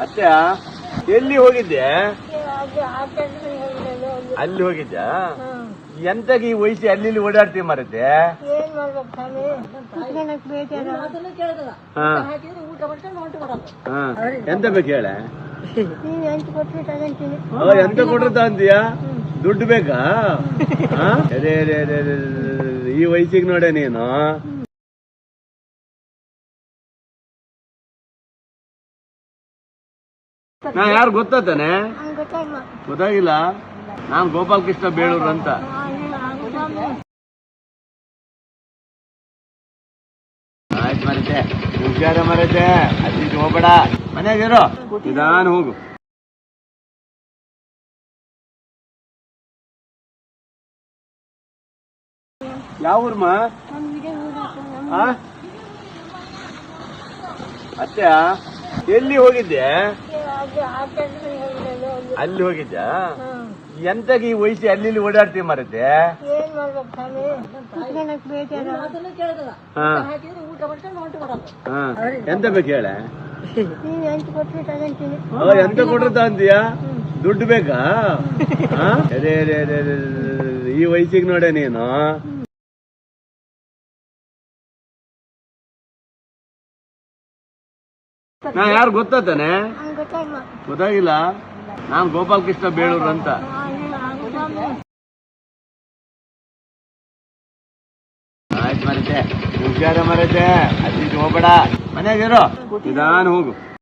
ಅತ್ತೆ ಎಲ್ಲಿ ಹೋಗಿದ್ದೆ? ಅಲ್ಲಿ ಹೋಗಿದ್ದ ಎಂತಾಗ ಈ ವಯಸ್ಸಿ ಅಲ್ಲಿ ಇಲ್ಲಿ ಓಡಾಡ್ತೀವಿ ಹಾ. ಎಂತ ಬೇಕು ಹೇಳ? ಎಂತ ಕೊಡ್ರತ ಅಂತೀಯ ದುಡ್ಡು ಬೇಕಾ? ಈ ವಯಸ್ಸಿಗೆ ನೋಡೆ ನೀನು. ನಾ ಯಾರು ಗೊತ್ತಾತಾನೆ? ನಂಗೆ ಗೊತ್ತಾಗಿಲ್ಲ? ನಾನ್ ಗೋಪಾಲ್ ಕೃಷ್ಣ ಬೇಳೂರು ಅಂತ. ಆಯ್ತು ಮರತೆ. ಹುಷಾರ ಮರತೆ. ಅಲ್ಲಿ ಹೋಗ್ಬೇಡ. ಮನೆಯಾಗಿರೋ ನಿಧಾನ ಹೋಗು. ಯಾವ ಊರ್ಮ? ಎಲ್ಲಿ ಹೋಗಿದ್ದೆ? ಅಲ್ಲಿ ಹೋಗಿದ್ದ ಎಂತಾಗ ಈ ವಯಸ್ಸಿ ಅಲ್ಲಿ ಇಲ್ಲಿ ಓಡಾಡ್ತೀವಿ ಮರತೆ? ಏನ್ ಮಾಡ್ಬೇಕು ಸ್ವಾಮಿ? ಕುತ್ಕೊಳಕ್ ಬೇಜಾರು. ಹಾ. ಹಾ. ಎಂತ ಬೇಕು ಹೇಳ? ಎಂತ ಕೊಟ್ರು ಅಂತೀಯ ದುಡ್ಡು ಬೇಕಾ? ಹಾ? ಅದೇ ಈ ವಯಸ್ಸಿಗೆ ನೋಡೆ ನೀನು. ನಾ ಯಾರು ಗೊತ್ತಾತಾನೆ? ಗೊತ್ತಾಗಿಲ್ಲ? ನಾನ್ ಗೋಪಾಲ್ ಕೃಷ್ಣ ಬೇಳೂರು ಅಂತ. ಆಯ್ತು ಮರತೆ. ಹುಷಾರ ಮರತೆ. ಅಲ್ಲಿ ಹೋಗ್ಬೇಡ. ಮನೆಯಾಗಿರೋ ನಿಧಾನ ಹೋಗು.